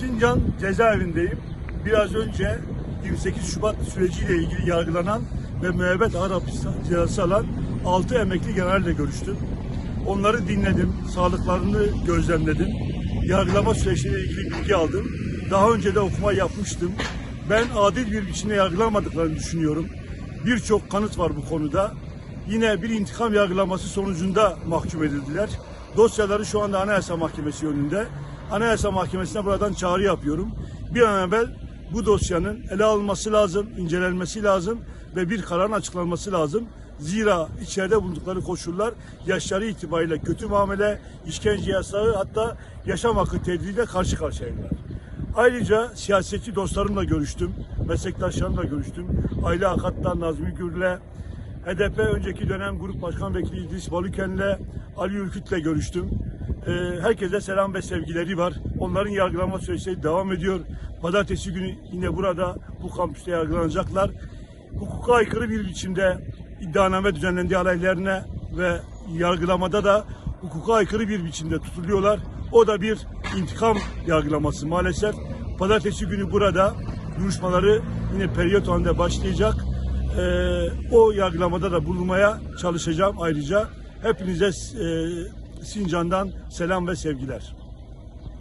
Sincan cezaevindeyim. Biraz önce 28 Şubat süreciyle ilgili yargılanan ve müebbet hapis cezası alan 6 emekli generalle görüştüm. Onları dinledim, sağlıklarını gözlemledim. Yargılama süreçleriyle ilgili bilgi aldım. Daha önce de okuma yapmıştım. Ben adil bir biçimde yargılanmadıklarını düşünüyorum. Birçok kanıt var bu konuda. Yine bir intikam yargılaması sonucunda mahkum edildiler. Dosyaları şu anda Anayasa Mahkemesi yönünde. Anayasa Mahkemesi'ne buradan çağrı yapıyorum. Bir an evvel bu dosyanın ele alınması lazım, incelenmesi lazım ve bir kararın açıklanması lazım. Zira içeride bulundukları koşullar yaşları itibariyle kötü muamele, işkence yasağı hatta yaşam hakkı tehdidiyle karşı karşıyalar. Ayrıca siyasetçi dostlarımla görüştüm, meslektaşlarımla görüştüm. Aile Akat'tan Nazmi Gür'le, HDP önceki dönem Grup Başkan Vekili İdris Balıken'le, Ali Ülküt'le görüştüm. Ee, herkese selam ve sevgileri var. Onların yargılama süreçleri devam ediyor. Pazartesi günü yine burada bu kampüste yargılanacaklar. Hukuka aykırı bir biçimde iddianame düzenlendiği aleyhlerine ve yargılamada da hukuka aykırı bir biçimde tutuluyorlar. O da bir intikam yargılaması maalesef. Pazartesi günü burada duruşmaları yine periyot halinde başlayacak. Ee, o yargılamada da bulunmaya çalışacağım ayrıca. Hepinize e, Sincan'dan selam ve sevgiler.